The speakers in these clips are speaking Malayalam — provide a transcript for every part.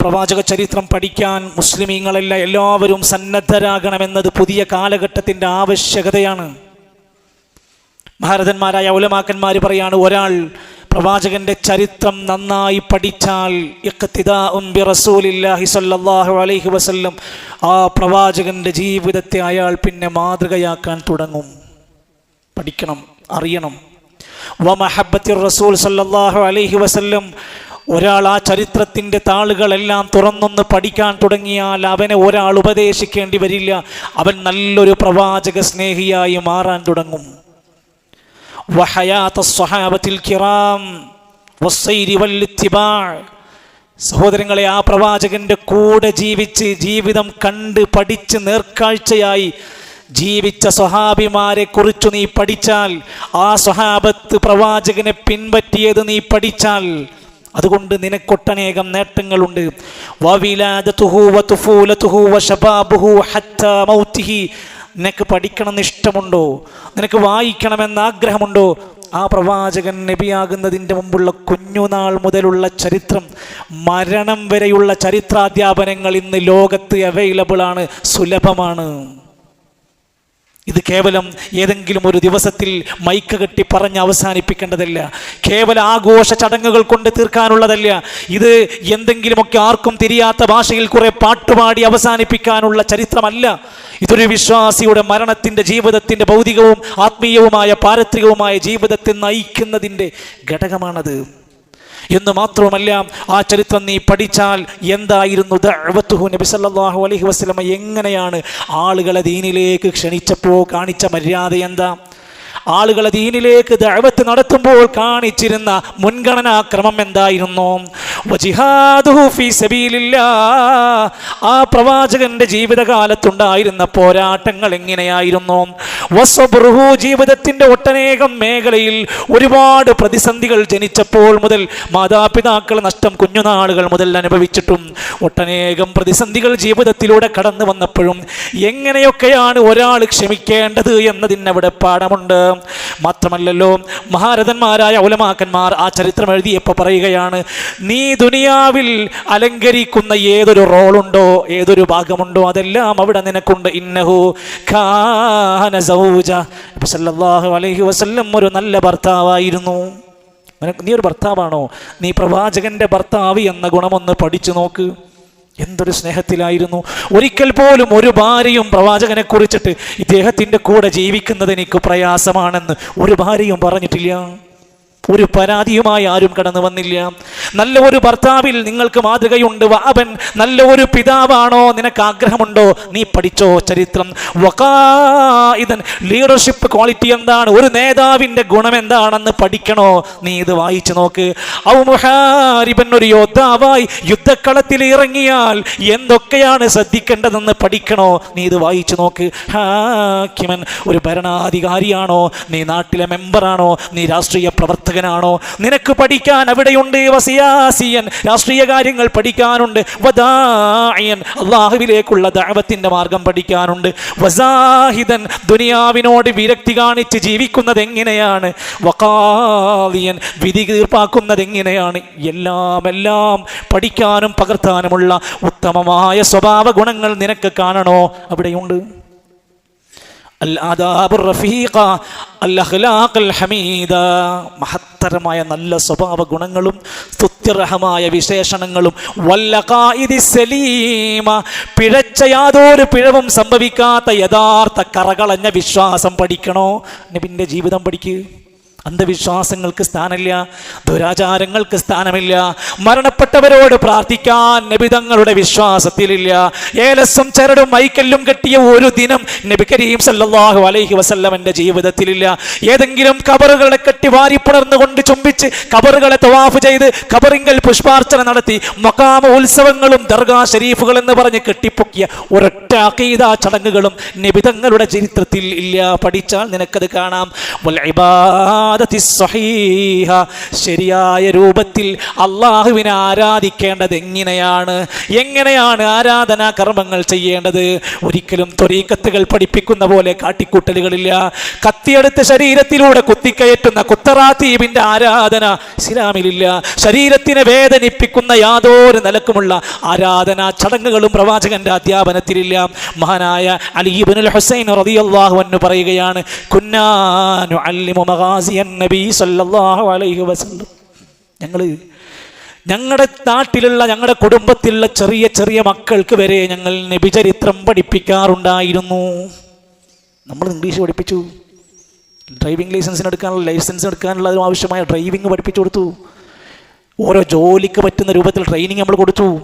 പ്രവാചക ചരിത്രം പഠിക്കാൻ മുസ്ലിമീങ്ങളല്ല എല്ലാവരും സന്നദ്ധരാകണമെന്നത് പുതിയ കാലഘട്ടത്തിന്റെ ആവശ്യകതയാണ്. ഭാരതന്മാരായ ഉലമാക്കന്മാർ പറയാണ് ഒരാൾ പ്രവാചകന്റെ ചരിത്രം നന്നായി പഠിച്ചാൽ അലൈഹി വസല്ലം ആ പ്രവാചകന്റെ ജീവിതത്തെ അയാൾ പിന്നെ മാതൃകയാക്കാൻ തുടങ്ങും. പഠിക്കണം അറിയണം. റസൂൽ അലൈഹി വസല്ലം ഒരാൾ ആ ചരിത്രത്തിന്റെ താളുകളെല്ലാം തുറന്നൊന്ന് പഠിക്കാൻ തുടങ്ങിയാൽ അവനെ ഒരാൾ ഉപദേശിക്കേണ്ടി വരില്ല. അവൻ നല്ലൊരു പ്രവാചക സ്നേഹിയായി മാറാൻ തുടങ്ങും. സ്വഹാബത്തിൽ കിറാം സഹോദരങ്ങളെ ആ പ്രവാചകന്റെ കൂടെ ജീവിച്ച് ജീവിതം കണ്ട് പഠിച്ച് നേർക്കാഴ്ചയായി ജീവിച്ച സ്വഹാബിമാരെ കുറിച്ചു നീ പഠിച്ചാൽ ആ സ്വഹാബത്ത് പ്രവാചകനെ പിൻപറ്റിയത് നീ പഠിച്ചാൽ അതുകൊണ്ട് നിനക്കൊട്ടനേകം നേട്ടങ്ങളുണ്ട്. നിനക്ക് പഠിക്കണമെന്ന് ഇഷ്ടമുണ്ടോ നിനക്ക് വായിക്കണമെന്ന് ആഗ്രഹമുണ്ടോ ആ പ്രവാചകൻ നബിയാകുന്നതിന്റെ മുമ്പുള്ള കുഞ്ഞുനാൾ മുതലുള്ള ചരിത്രം മരണം വരെയുള്ള ചരിത്രാധ്യാപനങ്ങൾ ഇന്ന് ലോകത്ത് അവൈലബിൾ ആണ് സുലഭമാണ്. ഇത് കേവലം ഏതെങ്കിലും ഒരു ദിവസത്തിൽ മൈക്ക് കെട്ടി പറഞ്ഞ് അവസാനിപ്പിക്കേണ്ടതല്ല. കേവല ആഘോഷ ചടങ്ങുകൾ കൊണ്ട് തീർക്കാനുള്ളതല്ല. ഇത് എന്തെങ്കിലുമൊക്കെ ആർക്കും തിരിയാത്ത ഭാഷയിൽ കുറെ പാട്ടുപാടി അവസാനിപ്പിക്കാനുള്ള ചരിത്രമല്ല. ഇതൊരു വിശ്വാസിയുടെ മരണത്തിന്റെ ജീവിതത്തിന്റെ ഭൗതികവും ആത്മീയവുമായ പാരത്രികവുമായ ജീവിതത്തെ നയിക്കുന്നതിന്റെ ഘടകമാണത്. എന്ന് മാത്രവുമല്ല ആ ചരിത്രം നീ പഠിച്ചാൽ എന്തായിരുന്നു ദഅവത്തുഹു നബി സല്ലല്ലാഹു അലൈഹി എങ്ങനെയാണ് ആളുകളെ ദീനിലേക്ക് ക്ഷണിച്ചപ്പോൾ കാണിച്ച മര്യാദ എന്താ? ആളുകളെ ദീനിലേക്ക് ദഅവത്ത് നടത്തുമ്പോൾ കാണിച്ചിരുന്ന മുൻഗണനാക്രമം എന്തായിരുന്നു? വജിഹാദുഹു ഫീ സബീലില്ലാ. ആ പ്രവാചകന്റെ ജീവിതകാലത്തുണ്ടായിരുന്ന പോരാട്ടങ്ങൾ എങ്ങനെയായിരുന്നു? ജീവിതത്തിന്റെ ഒട്ടനേകം മേഖലയിൽ ഒരുപാട് പ്രതിസന്ധികൾ ജനിച്ചപ്പോൾ മുതൽ മാതാപിതാക്കൾ നഷ്ടം കുഞ്ഞുനാളുകൾ മുതൽ അനുഭവിച്ചിട്ടും ഒട്ടനേകം പ്രതിസന്ധികൾ ജീവിതത്തിലൂടെ കടന്നു വന്നപ്പോഴും എങ്ങനെയൊക്കെയാണ് ഒരാൾ ക്ഷമിക്കേണ്ടത് എന്നതിനവിടെ പാഠമുണ്ട്. മാത്രമല്ലല്ലോ മഹാരഥന്മാരായ ഉലമാക്കന്മാർ ആ ചരിത്രം എഴുതിയപ്പോൾ പറയുകയാണ് നീ ദുനിയാവിൽ അലങ്കരിക്കുന്ന ഏതൊരു റോളുണ്ടോ ഏതൊരു ഭാഗമുണ്ടോ അതെല്ലാം അവിടെ നിനക്കുണ്ട്. ഇന്നഹു സല്ലല്ലാഹു അലൈഹി വസല്ലം ഒരു നല്ല ഭർത്താവായിരുന്നു. നീ ഒരു ഭർത്താവാണോ? നീ പ്രവാചകന്റെ ഭർത്താവ് എന്ന ഗുണമൊന്ന് പഠിച്ചു നോക്ക്. എന്തൊരു സ്നേഹത്തിലായിരുന്നു. ഒരിക്കൽ പോലും ഒരു ഭാര്യയും പ്രവാചകനെ കുറിച്ചിട്ട് ഇദ്ദേഹത്തിന്റെ കൂടെ ജീവിക്കുന്നത് എനിക്ക് പ്രയാസമാണെന്ന് ഒരു ഭാര്യയും പറഞ്ഞിട്ടില്ല. ഒരു പരാതിയുമായി ആരും കടന്നു വന്നില്ല. നല്ല ഒരു ഭർത്താവിൽ നിങ്ങൾക്ക് മാതൃകയുണ്ട് അവൻ നല്ല ഒരു പിതാവാണോ? നിനക്ക് ആഗ്രഹമുണ്ടോ? നീ പഠിച്ചോ ചരിത്രം. ഇതൻ ലീഡർഷിപ്പ് ക്വാളിറ്റി എന്താണ്? ഒരു നേതാവിന്റെ ഗുണം എന്താണെന്ന് പഠിക്കണോ? നീ ഇത് വായിച്ചു നോക്ക്. ഔ മുഹാരിബൻ ഒരു യോദ്ധാവായി യുദ്ധക്കളത്തിൽ ഇറങ്ങിയാൽ എന്തൊക്കെയാണ് ശ്രദ്ധിക്കേണ്ടതെന്ന് പഠിക്കണോ? നീ ഇത് വായിച്ചു നോക്ക്. ഹാക്കിമൻ ഒരു ഭരണാധികാരിയാണോ? നീ നാട്ടിലെ മെമ്പറാണോ നീ രാഷ്ട്രീയ പ്രവർത്തകനാണോ നിനക്ക് പഠിക്കാൻ അവിടെയുണ്ട് വസിയാസിയൻ. രാഷ്ട്രീയ കാര്യങ്ങൾ പഠിക്കാനുണ്ട്. അള്ളാഹുവിലേക്കുള്ള ദഅവത്തിന്റെ മാർഗം പഠിക്കാനുണ്ട്. വസാഹിദൻ ദുനിയാവിനോട് വിരക്തി കാണിച്ച് ജീവിക്കുന്നത് എങ്ങനെയാണ് വക്കാലിയൻ വിധി തീർപ്പാക്കുന്നത് എങ്ങനെയാണ് എല്ലാം എല്ലാം പഠിക്കാനും പകർത്താനുമുള്ള ഉത്തമമായ സ്വഭാവ ഗുണങ്ങൾ നിനക്ക് കാണണോ? അവിടെയുണ്ട്. മഹത്തരമായ നല്ല സ്വഭാവ ഗുണങ്ങളും സ്തുത്യർഹമായ വിശേഷണങ്ങളും. സലീമ. പിഴച്ച യാതൊരു പിഴവും സംഭവിക്കാത്ത യഥാർത്ഥ കറകളഞ്ഞ വിശ്വാസം പഠിക്കണോ? നബിന്റെ ജീവിതം പഠിക്കുക അന്ധവിശ്വാസങ്ങൾക്ക് സ്ഥാനമില്ല ദുരാചാരങ്ങൾക്ക് സ്ഥാനമില്ല മരണപ്പെട്ടവരോട് പ്രാർത്ഥിക്കാൻ നബിതങ്ങളുടെ വിശ്വാസത്തിലില്ല. ഏലസും ചരടും മൈക്കല്ലും കെട്ടിയ ഒരു ദിനം നബി കരീം സല്ലാഹു അലൈഹി വസല്ലമന്റെ ജീവിതത്തിലില്ല. ഏതെങ്കിലും കബറുകളെ കെട്ടി വാരി പുണർന്നുകൊണ്ട് ചുംബിച്ച് കബറുകളെ തവാഫ് ചെയ്ത് കബറിങ്കൽ പുഷ്പാർച്ചന നടത്തി മക്കാമ ഉത്സവങ്ങളും ദർഗാ ഷരീഫുകൾ എന്ന് പറഞ്ഞ് കെട്ടിപ്പൊക്കിയ ഒരൊറ്റ അഖീദ ചടങ്ങുകളും നബിതങ്ങളുടെ ചരിത്രത്തിൽ ഇല്ല. പഠിച്ചാൽ നിനക്കത് കാണാം. ശരിയായ രൂപത്തിൽ അള്ളാഹുവിനെ ആരാധിക്കേണ്ടത് എങ്ങനെയാണ്? എങ്ങനെയാണ് ആരാധനാ കർമ്മങ്ങൾ ചെയ്യേണ്ടത്? ഒരിക്കലും ത്വരീക്കത്തുകൾ പഠിപ്പിക്കുന്ന പോലെ കാട്ടിക്കൂട്ടലുകളില്ല. കത്തിയെടുത്ത ശരീരത്തിലൂടെ കുത്തിക്കയറ്റുന്ന കുത്തറാത്തീബിന്റെ ആരാധന ഇസ്ലാമിലില്ല. ശരീരത്തിനെ വേദനിപ്പിക്കുന്ന യാതൊരു നിലക്കുമുള്ള ആരാധനാ ചടങ്ങുകളും പ്രവാചകന്റെ അധ്യാപനത്തിലില്ല. മഹാനായ അലീബിനുൽ ഹുസൈൻ റളിയല്ലാഹു അൻഹു പറയുകയാണ് കുന്നാനു അല്ലിമു മഗാസിയൻ നബി അലൈഹി വസല്ലം. ഞങ്ങൾ ഞങ്ങളുടെ നാട്ടിലുള്ള ഞങ്ങളുടെ കുടുംബത്തിലുള്ള ചെറിയ ചെറിയ മക്കൾക്ക് വരെ ഞങ്ങൾ നബിചരിത്രം പഠിപ്പിക്കാറുണ്ടായിരുന്നു. നമ്മൾ ഇംഗ്ലീഷ് പഠിപ്പിച്ചു. ഡ്രൈവിംഗ് ലൈസൻസിന് എടുക്കാനുള്ള ലൈസൻസ് എടുക്കാനുള്ള ആവശ്യമായ ഡ്രൈവിംഗ് പഠിപ്പിച്ചു കൊടുത്തു. ഓരോ ജോലിക്ക് പറ്റുന്ന രൂപത്തിൽ ട്രെയിനിങ് നമ്മൾ കൊടുത്തു.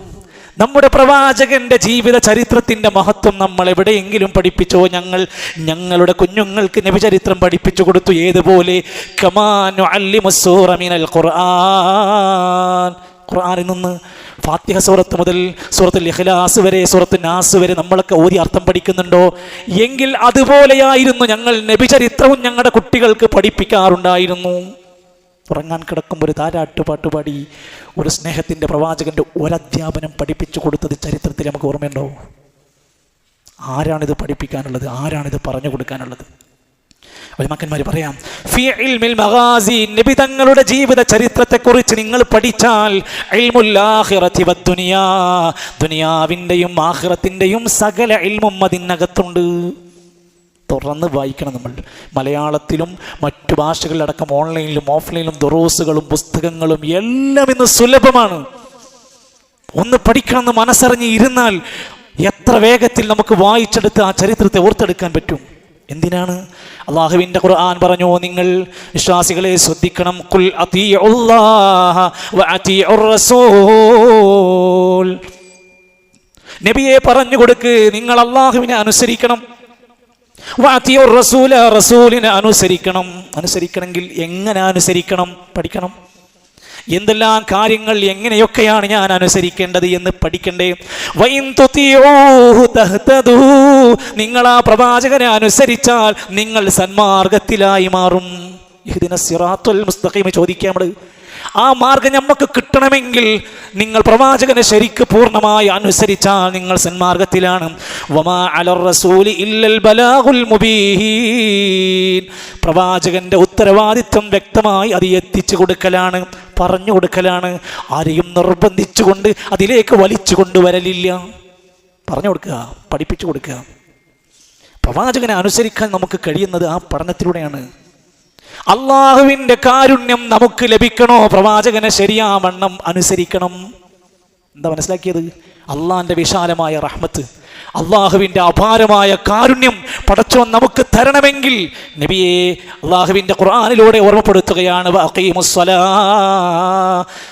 നമ്മുടെ പ്രവാചകന്റെ ജീവിത ചരിത്രത്തിന്റെ മഹത്വം നമ്മൾ എവിടെയെങ്കിലും പഠിപ്പിച്ചോ? ഞങ്ങൾ ഞങ്ങളുടെ കുഞ്ഞുങ്ങൾക്ക് നബിചരിത്രം പഠിപ്പിച്ചു കൊടുത്തു. ഏതുപോലെ? കമാനു അല്ലിമുസൂറ മിനൽ ഖുർആൻ. ഖുർആനിൽ നിന്ന് ഫാത്തിഹ സൂറത്ത് മുതൽ സൂറത്തുൽ ഇഖ്ലാസ് വരെ സൂറത്ത് നാസ് വരെ നമ്മളൊക്കെ ഓതി അർത്ഥം പഠിക്കുന്നുണ്ടോ? എങ്കിൽ അതുപോലെയായിരുന്നു ഞങ്ങൾ നബിചരിത്രവും ഞങ്ങളുടെ കുട്ടികൾക്ക് പഠിപ്പിക്കാറുണ്ടായിരുന്നു. ഉറങ്ങാൻ കിടക്കുമ്പോൾ ഒരു താരാട്ട് പാട്ട് പാടി ഒരു സ്നേഹത്തിന്റെ പ്രവാചകന്റെ ഒരധ്യാപനം പഠിപ്പിച്ചു കൊടുത്തത് ചരിത്രത്തിൽ നമുക്ക് ഓർമ്മയുണ്ടോ? ആരാണിത് പഠിപ്പിക്കാനുള്ളത്? ആരാണിത് പറഞ്ഞു കൊടുക്കാനുള്ളത്? വൈമക്കന്മാർ പറയാം നബി തങ്ങളുടെ ജീവിത ചരിത്രത്തെക്കുറിച്ച് നിങ്ങൾ പഠിച്ചാൽ ദുനിയാവിന്റെയും ആഹ്റത്തിന്റെയും സകല ഇൽമും അതിനകത്തുണ്ട്. തുറന്ന് വായിക്കണം നമ്മൾ. മലയാളത്തിലും മറ്റു ഭാഷകളിലടക്കം ഓൺലൈനിലും ഓഫ്ലൈനിലും ദുറോസുകളും പുസ്തകങ്ങളും എല്ലാം ഇന്ന് സുലഭമാണ്. ഒന്ന് പഠിക്കണമെന്ന് മനസ്സറിഞ്ഞ് ഇരുന്നാൽ എത്ര വേഗത്തിൽ നമുക്ക് വായിച്ചെടുത്ത് ആ ചരിത്രത്തെ ഓർത്തെടുക്കാൻ പറ്റും. എന്തിനാണ്? അള്ളാഹുവിന്റെ ഖുർആൻ പറഞ്ഞു നിങ്ങൾ വിശ്വാസികളെ ശ്രദ്ധിക്കണം. കുൽ നബിയെ പറഞ്ഞു കൊടുക്ക് നിങ്ങൾ അള്ളാഹുവിനെ അനുസരിക്കണം. വാത്തിയോർ റസൂല റസൂലിനെ അനുസരിക്കണം. അനുസരിക്കണമെങ്കിൽ എങ്ങനെ അനുസരിക്കണം? പഠിക്കണം. എന്തെല്ലാം കാര്യങ്ങൾ എങ്ങനെയൊക്കെയാണ് ഞാൻ അനുസരിക്കേണ്ടത് എന്ന് പഠിക്കണ്ടേ. നിങ്ങൾ ആ പ്രവാചകനെ അനുസരിച്ചാൽ നിങ്ങൾ സന്മാർഗത്തിലായി മാറും. ഇഹ്ദിന സിറാത്തുൽ മുസ്തഖീം നമ്മൾ ആ മാർഗം നമുക്ക് കിട്ടണമെങ്കിൽ നിങ്ങൾ പ്രവാചകനെ ശരിക്ക് പൂർണമായി അനുസരിച്ചാൽ നിങ്ങൾ സന്മാർഗത്തിലാണ്. പ്രവാചകന്റെ ഉത്തരവാദിത്വം വ്യക്തമായി അത് എത്തിച്ചു കൊടുക്കലാണ് പറഞ്ഞു കൊടുക്കലാണ്. ആരെയും നിർബന്ധിച്ചുകൊണ്ട് അതിലേക്ക് വലിച്ചു കൊണ്ടുവരലില്ല. പറഞ്ഞു കൊടുക്കുക പഠിപ്പിച്ചു കൊടുക്കുക. പ്രവാചകനെ അനുസരിക്കാൻ നമുക്ക് കഴിയുന്നത് ആ പഠനത്തിലൂടെയാണ്. അള്ളാഹുവിന്റെ കാരുണ്യം നമുക്ക് ലഭിക്കണോ? പ്രവാചകനെ ശരിയാവണ്ണം അനുസരിക്കണം. എന്താ മനസ്സിലാക്കിയത്? അള്ളാഹിന്റെ വിശാലമായ റഹ്മത്ത് അള്ളാഹുവിന്റെ അപാരമായ കാരുണ്യം പടച്ചോൻ നമുക്ക് തരണമെങ്കിൽ നബിയെ അള്ളാഹുവിന്റെ ഖുർആാനിലൂടെ ഓർമ്മപ്പെടുത്തുകയാണ്.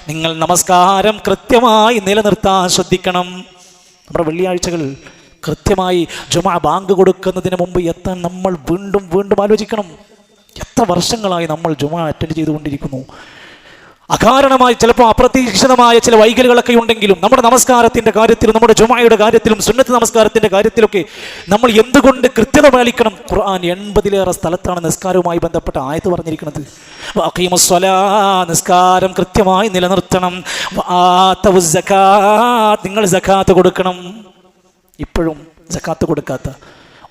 നിങ്ങൾ നമസ്കാരം കൃത്യമായി നിലനിർത്താൻ ശ്രദ്ധിക്കണം. നമ്മുടെ വെള്ളിയാഴ്ചകൾ കൃത്യമായി ജുമാ ബാങ്ക് കൊടുക്കുന്നതിന് മുമ്പ് എത്താൻ നമ്മൾ വീണ്ടും വീണ്ടും ആലോചിക്കണം. എത്ര വർഷങ്ങളായി നമ്മൾ ജുമ അറ്റൻഡ് ചെയ്തുകൊണ്ടിരിക്കുന്നു? അകാരണമായി ചിലപ്പോൾ അപ്രതീക്ഷിതമായ ചില വൈകലുകളൊക്കെ ഉണ്ടെങ്കിലും നമ്മുടെ നമസ്കാരത്തിന്റെ കാര്യത്തിലും നമ്മുടെ ജുമായുടെ കാര്യത്തിലും സുന്നത്ത് നമസ്കാരത്തിന്റെ കാര്യത്തിലൊക്കെ നമ്മൾ എന്തുകൊണ്ട് കൃത്യത പാലിക്കണം? ഖുർആൻ എൺപതിലേറെ സ്ഥലത്താണ് നിസ്കാരവുമായി ബന്ധപ്പെട്ട ആയത് പറഞ്ഞിരിക്കുന്നത്. നിസ്കാരം കൃത്യമായി നിലനിർത്തണം. നിങ്ങൾ ജക്കാത്ത് കൊടുക്കണം. ഇപ്പോഴും ജക്കാത്ത് കൊടുക്കാത്ത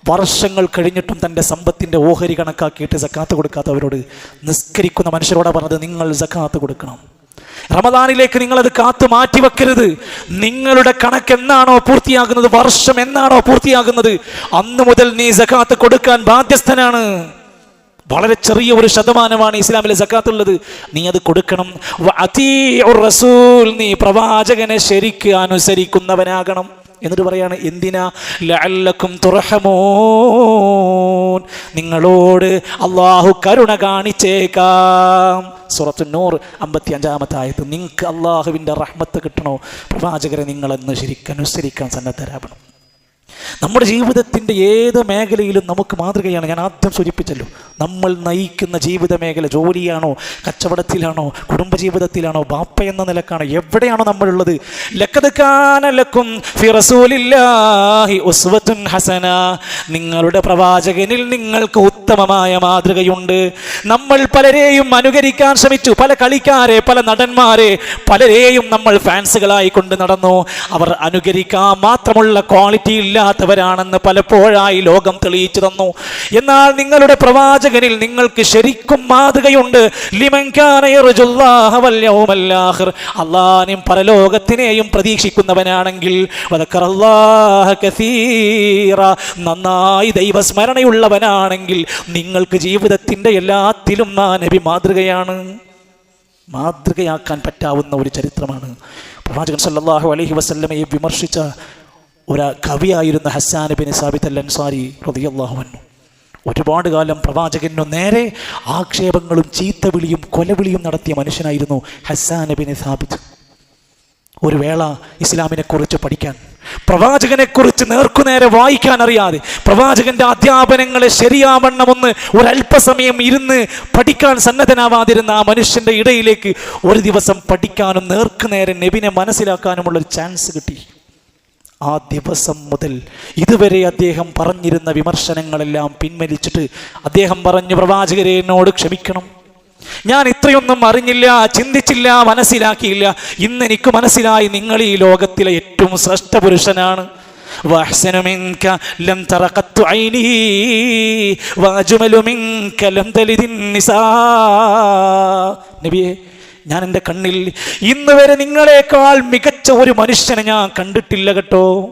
വർഷങ്ങൾ കഴിഞ്ഞിട്ടും തന്റെ സമ്പത്തിന്റെ ഓഹരി കണക്കാക്കിയിട്ട് സക്കാത്ത് കൊടുക്കാത്തവരോട് നിസ്കരിക്കുന്ന മനുഷ്യരോട് പറഞ്ഞത് നിങ്ങൾ സക്കാത്ത് കൊടുക്കണം. റമദാനിലേക്ക് നിങ്ങളത് കാത്തു മാറ്റിവെക്കരുത്. നിങ്ങളുടെ കണക്ക് എന്നാണോ പൂർത്തിയാകുന്നത്? വർഷം എന്നാണോ പൂർത്തിയാകുന്നത്? അന്ന് മുതൽ നീ സക്കാത്ത് കൊടുക്കാൻ ബാധ്യസ്ഥനാണ്. വളരെ ചെറിയ ഒരു ശതമാനമാണ് ഇസ്ലാമിലെ സക്കാത്ത് ഉള്ളത് നീ അത് കൊടുക്കണം. റസൂൽ നീ പ്രവാചകനെ ശരിക്ക് അനുസരിക്കുന്നവനാകണം. എന്നിട്ട് പറയാണ് എന്തിനാ? ലഅല്ലക്കും നിങ്ങളോട് അള്ളാഹു കരുണ കാണിച്ചേക്കാം. സുറത്തു അമ്പത്തി അഞ്ചാമത്തെ ആയത്ത് നിങ്ങൾക്ക് അള്ളാഹുവിന്റെ റഹ്മത്ത് കിട്ടണോ? പ്രവാചകരെ നിങ്ങളെന്ന് ശരിക്കനുസരിക്കാൻ സന്നദ്ധരാകണം നമ്മുടെ ജീവിതത്തിന്റെ ഏത് മേഖലയിലും നമുക്ക് മാതൃകയാണ്. ഞാൻ ആദ്യം സൂചിപ്പിച്ചല്ലോ നമ്മൾ നയിക്കുന്ന ജീവിത മേഖല ജോലിയാണോ കച്ചവടത്തിലാണോ കുടുംബജീവിതത്തിലാണോ ബാപ്പ എന്ന നിലക്കാണോ എവിടെയാണോ നമ്മളുള്ളത്? ലക്കത് കാനലക്കും ഫിറസൂലില്ലാഹി ഉസ്വത്തുൻ ഹസന. നിങ്ങളുടെ പ്രവാചകനിൽ നിങ്ങൾക്ക് ഉത്തമമായ മാതൃകയുണ്ട്. നമ്മൾ പലരെയും അനുകരിക്കാൻ ശ്രമിച്ചു. പല കളിക്കാരെ പല നടന്മാരെ പലരെയും നമ്മൾ ഫാൻസുകളായി കൊണ്ട് നടന്നു. അവർ അനുകരിക്കാൻ മാത്രമുള്ള ക്വാളിറ്റി ഇല്ലാത്തവരാണെന്ന് പലപ്പോഴായി ലോകം തെളിയിച്ചു തന്നു. എന്നാൽ നിങ്ങളുടെ പ്രവാചകനിൽ നിങ്ങൾക്ക് ശരിക്കും മാതൃകയുണ്ട്. അള്ളാഹിനെയും പരലോകത്തിനെയും പ്രതീക്ഷിക്കുന്നവനാണെങ്കിൽ നന്നായി ദൈവസ്മരണയുള്ളവനാണെങ്കിൽ നിങ്ങൾക്ക് ജീവിതത്തിന്റെ എല്ലാത്തിലും ആ നബി മാതൃകയാണ്. മാതൃകയാക്കാൻ പറ്റാവുന്ന ഒരു ചരിത്രമാണ്. പ്രവാചകൻ സല്ലാഹു അലഹി വസല്ലമയെ വിമർശിച്ച ഒരു കവിയായിരുന്ന Hassan bin Thabit al Ansari റളിയല്ലാഹു അൻഹു. ഒരുപാട് കാലം പ്രവാചകനു നേരെ ആക്ഷേപങ്ങളും ചീത്തവിളിയും കൊലവിളിയും നടത്തിയ മനുഷ്യനായിരുന്നു ഹസാൻ ബിൻ സാബിത്ത്. ഒരു വേള ഇസ്ലാമിനെക്കുറിച്ച് പഠിക്കാൻ പ്രവാചകനെക്കുറിച്ച് നേർക്കുനേരെ വായിക്കാൻ അറിയാതെ പ്രവാചകന്റെ അധ്യാപനങ്ങളെ ശരിയാവണ്ണം ഒന്ന് ഒരല്പസമയം ഇരുന്ന് പഠിക്കാൻ സന്നദ്ധനാവാതിരുന്ന ആ മനുഷ്യന്റെ ഇടയിലേക്ക് ഒരു ദിവസം പഠിക്കാനും നേർക്കുനേരെ നബിനെ മനസ്സിലാക്കാനുമുള്ള ഒരു ചാൻസ് കിട്ടി. ആ ദിവസം മുതൽ ഇതുവരെ അദ്ദേഹം പറഞ്ഞിരുന്ന വിമർശനങ്ങളെല്ലാം പിൻവലിച്ചിട്ട് അദ്ദേഹം പറഞ്ഞു പ്രവാചകരെ എന്നോട് ക്ഷമിക്കണം ഞാൻ ഇത്രയൊന്നും അറിഞ്ഞില്ല ചിന്തിച്ചില്ല മനസ്സിലാക്കിയില്ല ഇന്ന് എനിക്ക് മനസ്സിലായി നിങ്ങൾ ഈ ലോകത്തിലെ ഏറ്റവും ശ്രേഷ്ഠ പുരുഷനാണ് وأحسن منك لم تر قط عيني وأجمل منك لم تلد النساء നബിയെ ഞാൻ എൻ്റെ കണ്ണിൽ ഇന്ന് വരെ നിങ്ങളെക്കാൾ മികച്ച ഒരു മനുഷ്യനെ ഞാൻ കണ്ടിട്ടില്ല കേട്ടോ.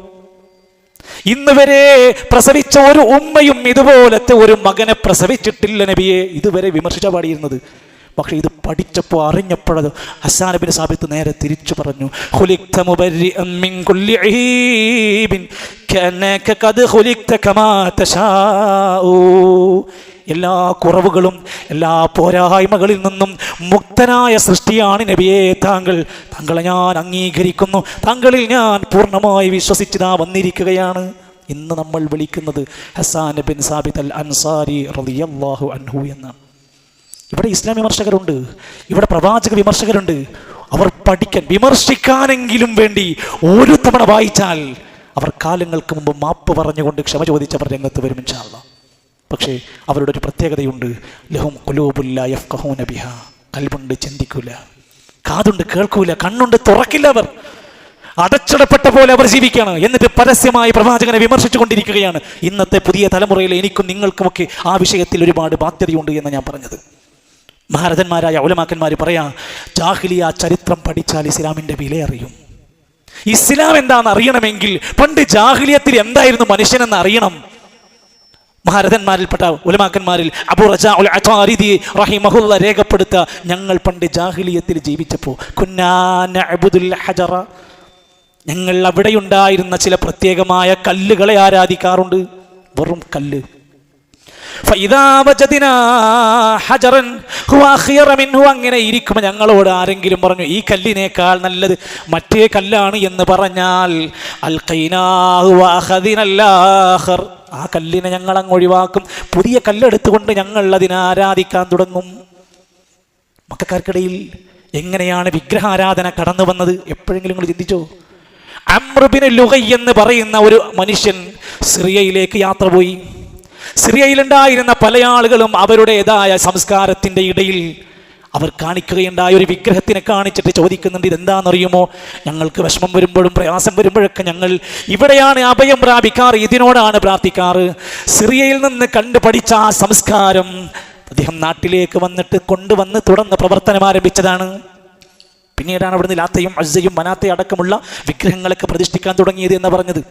ഇന്ന് വരെ പ്രസവിച്ച ഒരു ഉമ്മയും ഇതുപോലത്തെ ഒരു മകനെ പ്രസവിച്ചിട്ടില്ല നബിയെ. ഇതുവരെ വിമർശിച്ച പാടിയിരുന്നത്. പക്ഷെ ഇത് പഠിച്ചപ്പോൾ അറിഞ്ഞപ്പോഴത് ഹസാനബിൻ സാബിത്ത് നേരെ തിരിച്ചു പറഞ്ഞു. എല്ലാ കുറവുകളും എല്ലാ പോരായ്മകളിൽ നിന്നും മുക്തനായ സൃഷ്ടിയാണ് നബിയെ താങ്കൾ താങ്കളെ ഞാൻ അംഗീകരിക്കുന്നു താങ്കളിൽ ഞാൻ പൂർണമായി വിശ്വസിച്ചിതാ വന്നിരിക്കുകയാണ് ഇന്ന് നമ്മൾ വിളിക്കുന്നത് Hassan bin Thabit al Ansari റളിയല്ലാഹു അൻഹു എന്നാണ് ഇവിടെ ഇസ്ലാം വിമർശകരുണ്ട്. ഇവിടെ പ്രവാചക വിമർശകരുണ്ട്. അവർ പഠിക്കാൻ വിമർശിക്കാനെങ്കിലും വേണ്ടി ഒരു തവണ വായിച്ചാൽ അവർ കാലങ്ങൾക്ക് മുമ്പ് മാപ്പ് പറഞ്ഞുകൊണ്ട് ക്ഷമ ചോദിച്ചവർ രംഗത്ത് വരും ഇൻഷാല്ല പക്ഷേ അവരുടെ ഒരു പ്രത്യേകതയുണ്ട്. ലഹും കുലൂബുല്ല യഫ്കഹൂന ബിഹ. കൽബുണ്ട് ചിന്തിക്കൂല. കാതുണ്ട് കേൾക്കൂല. കണ്ണുണ്ട് തുറക്കില്ല അവർ. അടച്ചിടപ്പെട്ട പോലെ അവർ ജീവിക്കുകയാണ്. എന്നിട്ട് പരസ്യമായി പ്രവാചകനെ വിമർശിച്ചു കൊണ്ടിരിക്കുകയാണ് ഇന്നത്തെ പുതിയ തലമുറയിൽ എനിക്കും നിങ്ങൾക്കുമൊക്കെ ആ വിഷയത്തിൽ ഒരുപാട് ബാധ്യതയുണ്ട് എന്ന് ഞാൻ പറഞ്ഞത്. മഹാരഥന്മാരായ ഉലമാക്കന്മാർ പറയാ ജാഹിലിയ ചരിത്രം പഠിച്ചാൽ ഇസ്ലാമിന്റെ വില അറിയും. ഇസ്ലാം എന്താണെന്ന് അറിയണമെങ്കിൽ പണ്ട് ജാഹിലിയത്തിൽ എന്തായിരുന്നു മനുഷ്യനെന്ന് അറിയണം. മഹാരഥന്മാരിൽപ്പെട്ട ഉലമാക്കന്മാരിൽ അബു റജാ രേഖപ്പെടുത്ത ഞങ്ങൾ പണ്ട് ജാഹിലിയത്തിൽ ജീവിച്ചപ്പോൾ കുന്നാന അബുദുൽ ഹജറ. ഞങ്ങൾ അവിടെയുണ്ടായിരുന്ന ചില പ്രത്യേകമായ കല്ലുകളെ ആരാധിക്കാറുണ്ട്. വെറും കല്ല്. ഹജറൻ അങ്ങനെ ഇരിക്കുമ്പോൾ ഞങ്ങളോട് ആരെങ്കിലും പറഞ്ഞു ഈ കല്ലിനേക്കാൾ നല്ലത് മറ്റേ കല്ലാണ് എന്ന് പറഞ്ഞാൽ അൽ ആഖർ ആ കല്ലിനെ ഞങ്ങൾ അങ്ങ് ഒഴിവാക്കും. പുതിയ കല്ലെടുത്തുകൊണ്ട് ഞങ്ങൾ അതിനെ ആരാധിക്കാൻ തുടങ്ങും. മക്കാർക്കിടയിൽ എങ്ങനെയാണ് വിഗ്രഹാരാധന കടന്നു വന്നത്? എപ്പോഴെങ്കിലും നിങ്ങൾ ചിന്തിച്ചോ? അമ്രുബിന് ലുഗൈ എന്ന് പറയുന്ന ഒരു മനുഷ്യൻ സിറിയയിലേക്ക് യാത്ര പോയി. സിറിയയിലുണ്ടായിരുന്ന പല ആളുകളും അവരുടേതായ സംസ്കാരത്തിന്റെ ഇടയിൽ അവർ കാണിക്കുകയുണ്ടായ ഒരു വിഗ്രഹത്തിനെ കാണിച്ചിട്ട് ചോദിക്കുന്നുണ്ട് ഇതെന്താണെന്നറിയുമോ? ഞങ്ങൾക്ക് വിഷമം വരുമ്പോഴും പ്രയാസം വരുമ്പോഴൊക്കെ ഞങ്ങൾ ഇവിടെയാണ് അഭയം പ്രാപിക്കാറ് ഇതിനോടാണ് പ്രാർത്ഥിക്കാറ്. സിറിയയിൽ നിന്ന് കണ്ടു പഠിച്ച ആ സംസ്കാരം അദ്ദേഹം നാട്ടിലേക്ക് വന്നിട്ട് കൊണ്ടുവന്ന് തുടർന്ന് പ്രവർത്തനം ആരംഭിച്ചതാണ്. പിന്നീടാണ് അവിടുന്ന് ലാത്തയും അസയും മനാത്തയും അടക്കമുള്ള വിഗ്രഹങ്ങളൊക്കെ പ്രതിഷ്ഠിക്കാൻ തുടങ്ങിയത് എന്ന് പറഞ്ഞത്.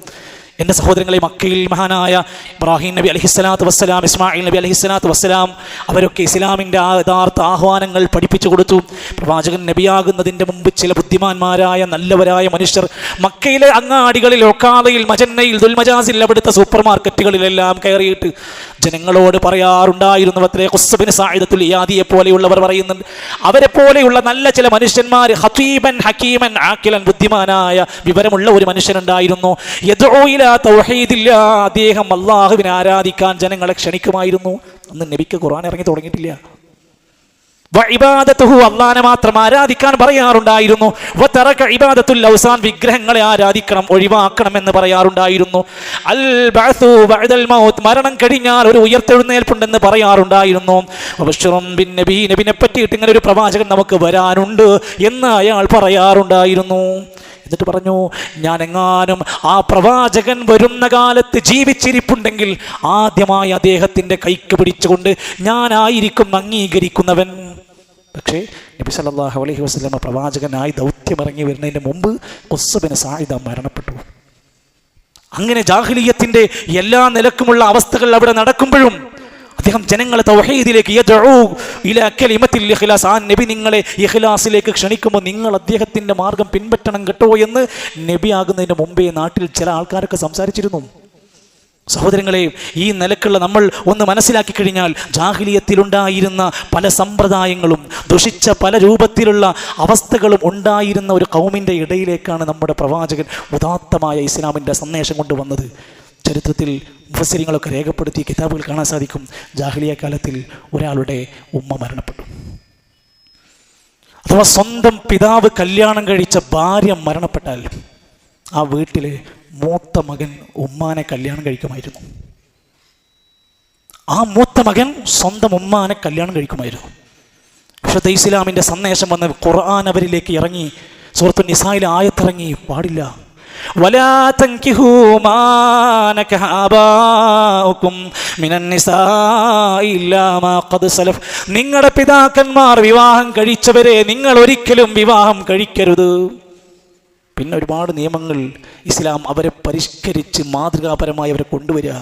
എന്റെ സഹോദരങ്ങളെ മക്കയിൽ മഹാനായ ഇബ്രാഹിം നബി അലഹിസ്സലാത്ത് വസ്സലാം ഇസ്മായിൽ നബി അലഹിസ്സലാത്ത് വസ്സലാം അവരൊക്കെ ഇസ്ലാമിന്റെ ആ യഥാർത്ഥ ആഹ്വാനങ്ങൾ പഠിപ്പിച്ചു കൊടുത്തു. പ്രവാചകൻ നബിയാകുന്നതിന്റെ മുമ്പ് ചില ബുദ്ധിമാന്മാരായ നല്ലവരായ മനുഷ്യർ മക്കയിലെ അങ്ങാടികളിൽ ഒക്കാലയിൽ മജന്നയിൽ ദുൽമജാസിൽ അവിടുത്തെ സൂപ്പർ മാർക്കറ്റുകളിലെല്ലാം കയറിയിട്ട് ജനങ്ങളോട് പറയാറുണ്ടായിരുന്നു അത്രേ ഹുസബിന് സായുധത്തുൽ യാദിയെ പോലെയുള്ളവർ പറയുന്നുണ്ട്. അവരെ പോലെയുള്ള നല്ല ചില മനുഷ്യന്മാർ ഹത്തീബൻ ഹക്കീമൻ ആക്കിലൻ ബുദ്ധിമാനായ വിവരമുള്ള ഒരു മനുഷ്യനുണ്ടായിരുന്നു. യദോയില തൗഹീദില്ല അദ്ദേഹം അള്ളാഹുവിനെ ആരാധിക്കാൻ ജനങ്ങളെ ക്ഷണിക്കുമായിരുന്നു. അന്ന് നബിക്ക് ഖുർആൻ ഇറങ്ങി തുടങ്ങിയിട്ടില്ല. ഇബാദത്തുഹു അള്ളാനെ മാത്രം ആരാധിക്കാൻ പറയാറുണ്ടായിരുന്നു. വതറക ഇബാദത്തുൽ ഔസാൻ വിഗ്രഹങ്ങളെ ആരാധിക്കണം ഒഴിവാക്കണം എന്ന് പറയാറുണ്ടായിരുന്നു. അൽ ബഅസു ബഅദൽ മൗത്ത് മരണം കഴിഞ്ഞാൽ ഒരു ഉയർത്തെഴുന്നേൽപ്പുണ്ടെന്ന് പറയാറുണ്ടായിരുന്നു. വബശ്ശിറും ബിൻ നബി നബിനെ പറ്റിയിട്ട് ഇങ്ങനെ ഒരു പ്രവാചകൻ നമുക്ക് വരാനുണ്ട് എന്ന് അയാൾ പറയാറുണ്ടായിരുന്നു. എന്നിട്ട് പറഞ്ഞു ഞാൻ എങ്ങാനും ആ പ്രവാചകൻ വരുന്ന കാലത്ത് ജീവിച്ചിരിപ്പുണ്ടെങ്കിൽ ആദ്യമായി അദ്ദേഹത്തിന്റെ കൈക്ക് പിടിച്ചുകൊണ്ട് ഞാനായിരിക്കും അംഗീകരിക്കുന്നവൻ. പക്ഷേ നബി സല്ലാഹു അലൈഹി വസ്ലമ പ്രവാചകനായി ദൗത്യമിറങ്ങി വരുന്നതിന് മുമ്പ് കൊസ്സബിന് സായുധ മരണപ്പെട്ടു. അങ്ങനെ ജാഹ്ലീയത്തിന്റെ എല്ലാ നിലക്കുമുള്ള അവസ്ഥകൾ അവിടെ നടക്കുമ്പോഴും അദ്ദേഹം ജനങ്ങളെ തൗഹീദിലേക്ക് ആ നബി നിങ്ങളെ ഇഖ്ലാസിലേക്ക് ക്ഷണിക്കുമ്പോൾ നിങ്ങൾ അദ്ദേഹത്തിന്റെ മാർഗം പിൻപറ്റണം കേട്ടോ എന്ന് നബി ആകുന്നതിന് മുമ്പേ നാട്ടിൽ ചില ആൾക്കാരൊക്കെ സംസാരിച്ചിരുന്നു. സഹോദരങ്ങളെ ഈ നിലക്കുള്ള നമ്മൾ ഒന്ന് മനസ്സിലാക്കി കഴിഞ്ഞാൽ ജാഹിലിയത്തിലുണ്ടായിരുന്ന പല സമ്പ്രദായങ്ങളും ദുഷിച്ച പല രൂപത്തിലുള്ള അവസ്ഥകളും ഉണ്ടായിരുന്ന ഒരു കൗമിന്റെ ഇടയിലേക്കാണ് നമ്മുടെ പ്രവാചകൻ ഉദാത്തമായ ഇസ്ലാമിന്റെ സന്ദേശം കൊണ്ടുവന്നത്. ചരിത്രത്തിൽ മുഫസിരിങ്ങളൊക്കെ രേഖപ്പെടുത്തിയ കിതാബുകൾ കാണാൻ സാധിക്കും. ജാഹ്ലിയ കാലത്തിൽ ഒരാളുടെ ഉമ്മ മരണപ്പെട്ടു. അഥവാ സ്വന്തം പിതാവ് കല്യാണം കഴിച്ച ഭാര്യ മരണപ്പെട്ടാൽ ആ വീട്ടിലെ മൂത്ത മകൻ ഉമ്മാനെ കല്യാണം കഴിക്കുമായിരുന്നു. ആ മൂത്ത മകൻ സ്വന്തം ഉമ്മാനെ കല്യാണം കഴിക്കുമായിരുന്നു. വിശുദ്ധ ഇസ്ലാമിന്റെ സന്ദേശം വന്ന് ഖുർആൻ അവരിലേക്ക് ഇറങ്ങി സുഹൃത്തു നിസായിൽ ആയത്തിറങ്ങി പാടില്ല. ولا تنكحوا ما نكح آباؤكم من النساء إلا ما قد سلف നിങ്ങളുടെ പിതാക്കന്മാർ വിവാഹം കഴിച്ചവരെ നിങ്ങൾ ഒരിക്കലും വിവാഹം കഴിക്കരുത് പിന്നെ ഒരുപാട് നിയമങ്ങൾ ഇസ്ലാം അവരെ പരിഷ്കരിച്ച് മാതൃകാപരമായി അവരെ കൊണ്ടുവരിക.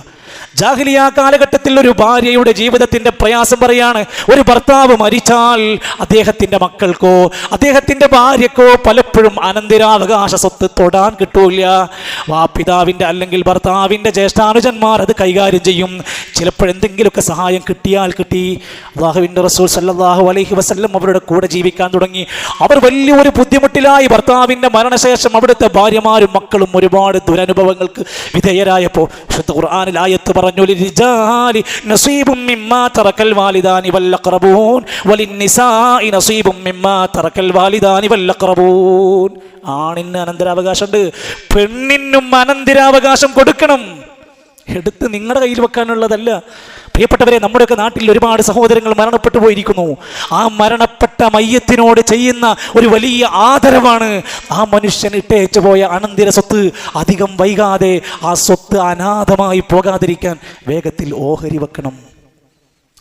ജാഹിലിയ കാലഘട്ടത്തിൽ ഒരു ഭാര്യയുടെ ജീവിതത്തിന്റെ പ്രയാസം പറയാണ് ഒരു ഭർത്താവ് മരിച്ചാൽ അദ്ദേഹത്തിന്റെ മക്കൾക്കോ അദ്ദേഹത്തിന്റെ ഭാര്യക്കോ പലപ്പോഴും അനന്തരാവകാശ സ്വത്ത് തൊടാൻ കിട്ടൂല ആ പിതാവിന്റെ അല്ലെങ്കിൽ ഭർത്താവിന്റെ ജ്യേഷ്ഠാനുജന്മാർ അത് കൈകാര്യം ചെയ്യും. ചിലപ്പോഴെന്തെങ്കിലുമൊക്കെ സഹായം കിട്ടിയാൽ കിട്ടി. അള്ളാഹുവിന്റെ റസൂൽ സല്ലാഹു അലൈഹി വസ്ല്ലം അവരുടെ കൂടെ ജീവിക്കാൻ തുടങ്ങി. അവർ വലിയൊരു ബുദ്ധിമുട്ടിലായി ഭർത്താവിന്റെ മരണശേഷം അവിടുത്തെ ഭാര്യമാരും മക്കളും ഒരുപാട് ദുരനുഭവങ്ങൾക്ക് വിധേയരായപ്പോൾ വിശുദ്ധ ഖുർആനിൽ ആയത്ത് പറഞ്ഞു "ലിരിജാലി നസീബും മിമ്മാ തറക്കൽ വാലിദാനി വല്ലഖറബൂൻ വലിന്നിസാഇ നസീബും മിമ്മാ തറക്കൽ വാലിദാനി വല്ലഖറബൂൻ. ആണിന് അനന്തരാവകാശമുണ്ട് പെണ്ണിനും അനന്തരാവകാശം കൊടുക്കണം. എടുത്ത് നിങ്ങളുടെ കയ്യിൽ വെക്കാനുള്ളതല്ല. പ്രിയപ്പെട്ടവരെ നമ്മുടെയൊക്കെ നാട്ടിൽ ഒരുപാട് സഹോദരങ്ങൾ മരണപ്പെട്ടു പോയിരിക്കുന്നു. ആ മരണപ്പെട്ട മയ്യത്തിനോട് ചെയ്യുന്ന ഒരു വലിയ ആദരവാണ് ആ മനുഷ്യൻ ഇട്ടേച്ചു പോയ അനന്തര സ്വത്ത്. അധികം വൈകാതെ ആ സ്വത്ത് അനാഥമായി പോകാതിരിക്കാൻ വേഗത്തിൽ ഓഹരി വെക്കണം.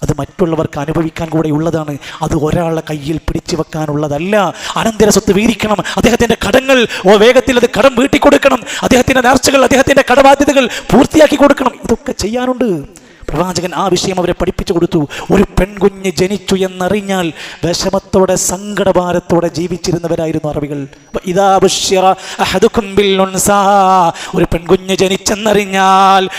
അത് മറ്റുള്ളവർക്ക് അനുഭവിക്കാൻ കൂടെ ഉള്ളതാണ്. അത് ഒരാളുടെ കയ്യിൽ പിടിച്ചു വെക്കാനുള്ളതല്ല. അനന്തര സ്വത്ത് വീതിക്കണം. അദ്ദേഹത്തിന്റെ കടങ്ങൾ വേഗത്തിൽ അത് കടം വീട്ടി കൊടുക്കണം അദ്ദേഹത്തിന്റെ നേർച്ചകൾ അദ്ദേഹത്തിന്റെ കടബാധ്യതകൾ പൂർത്തിയാക്കി കൊടുക്കണം. ഇതൊക്കെ ചെയ്യാനുണ്ട്. പ്രവാചകൻ ആ വിഷയം അവരെ പഠിപ്പിച്ചു കൊടുത്തു ഒരു പെൺകുഞ്ഞ് ജനിച്ചു എന്നറിഞ്ഞാൽ വിഷമത്തോടെ സങ്കടഭാരത്തോടെ ജീവിച്ചിരുന്നവരായിരുന്നു അറബികൾ. ഒരു പെൺകുഞ്ഞ് ജനിച്ചെന്നറിഞ്ഞാൽ.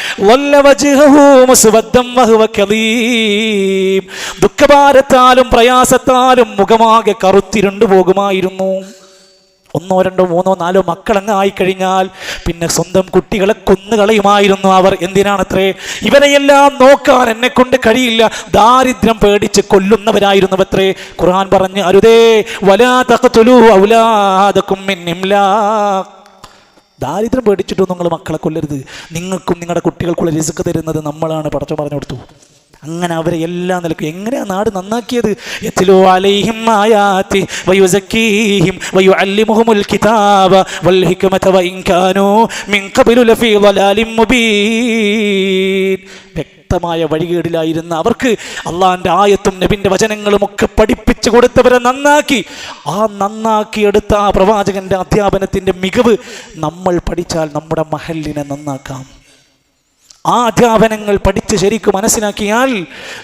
ദുഃഖഭാരത്താലും പ്രയാസത്താലും മുഖമാകെ കറുത്തിരുണ്ടു പോകുമായിരുന്നു ഒന്നോ രണ്ടോ മൂന്നോ നാലോ മക്കളങ്ങ് ആയിക്കഴിഞ്ഞാൽ പിന്നെ സ്വന്തം കുട്ടികളെ കൊന്നുകളയുമായിരുന്നു അവർ. എന്തിനാണത്രേ? ഇവരെയെല്ലാം നോക്കാൻ എന്നെ കൊണ്ട് കഴിയില്ല. ദാരിദ്ര്യം പേടിച്ച് കൊല്ലുന്നവരായിരുന്നു അത്രേ ഖുർആൻ പറഞ്ഞ് അരുതേ വലാ ഔലാദകും മിൻ ദാരിദ്ര്യം പേടിച്ചിട്ടും നിങ്ങൾ മക്കളെ കൊല്ലരുത്. നിങ്ങൾക്കും നിങ്ങളുടെ കുട്ടികൾക്കുള്ള റിസ്ക് തരുന്നത് നമ്മളാണ്. പടച്ചു പറഞ്ഞു കൊടുത്തു. അങ്ങനെ അവരെ എല്ലാം നിലക്കും എങ്ങനെയാ നാട് നന്നാക്കിയത്? വ്യക്തമായ വഴികേടിലായിരുന്ന അവർക്ക് അള്ളാഹിന്റെ ആയത്തും നബിന്റെ വചനങ്ങളും ഒക്കെ പഠിപ്പിച്ചു കൊടുത്തവരെ നന്നാക്കി. ആ നന്നാക്കിയെടുത്ത ആ പ്രവാചകന്റെ അധ്യാപനത്തിന്റെ മികവ് നമ്മൾ പഠിച്ചാൽ നമ്മുടെ മഹലിനെ നന്നാക്കാം. ആ അധ്യാപനങ്ങൾ പഠിച്ച് ശരിക്കും മനസ്സിലാക്കിയാൽ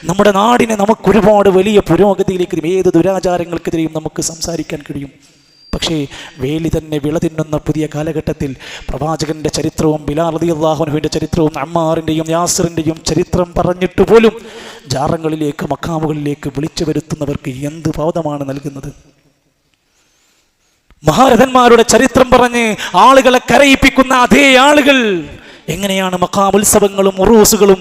നമ്മുടെ നാടിനെ നമുക്ക് ഒരുപാട് വലിയ പുരോഗതിയിലേക്ക് ഏത് ദുരാചാരങ്ങൾക്കെതിരെയും നമുക്ക് സംസാരിക്കാൻ കഴിയും. പക്ഷേ വേലി തന്നെ വിള തിന്നുന്ന പുതിയ കാലഘട്ടത്തിൽ പ്രവാചകന്റെ ചരിത്രവും ബിലാൽ അലി അള്ളാഹുനുവിന്റെ ചരിത്രവും അമ്മാറിന്റെയും യാസറിന്റെയും ചരിത്രം പറഞ്ഞിട്ട് പോലും ജാറങ്ങളിലേക്ക് മക്കാമുകളിലേക്ക് വിളിച്ചു വരുത്തുന്നവർക്ക് എന്ത് ബോധമാണ് നൽകുന്നത്? മഹാരഥന്മാരുടെ ചരിത്രം പറഞ്ഞ് ആളുകളെ കരയിപ്പിക്കുന്ന അതേ ആളുകൾ എങ്ങനെയാണ് മക്കാമുത്സവങ്ങളും ഉറൂസുകളും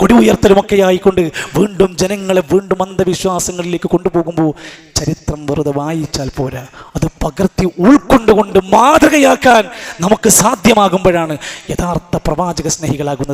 കൊടി ഉയർത്തലുമൊക്കെ ആയിക്കൊണ്ട് വീണ്ടും ജനങ്ങളെ വീണ്ടും അന്ധവിശ്വാസങ്ങളിലേക്ക് കൊണ്ടുപോകുമ്പോൾ ചരിത്രം വെറുതെ വായിച്ചാൽ പോരാ. അത് പകർത്തി ഉൾക്കൊണ്ടുകൊണ്ട് മാതൃകയാക്കാൻ നമുക്ക് സാധ്യമാകുമ്പോഴാണ് യഥാർത്ഥ പ്രവാചക സ്നേഹികളാകുന്നത്.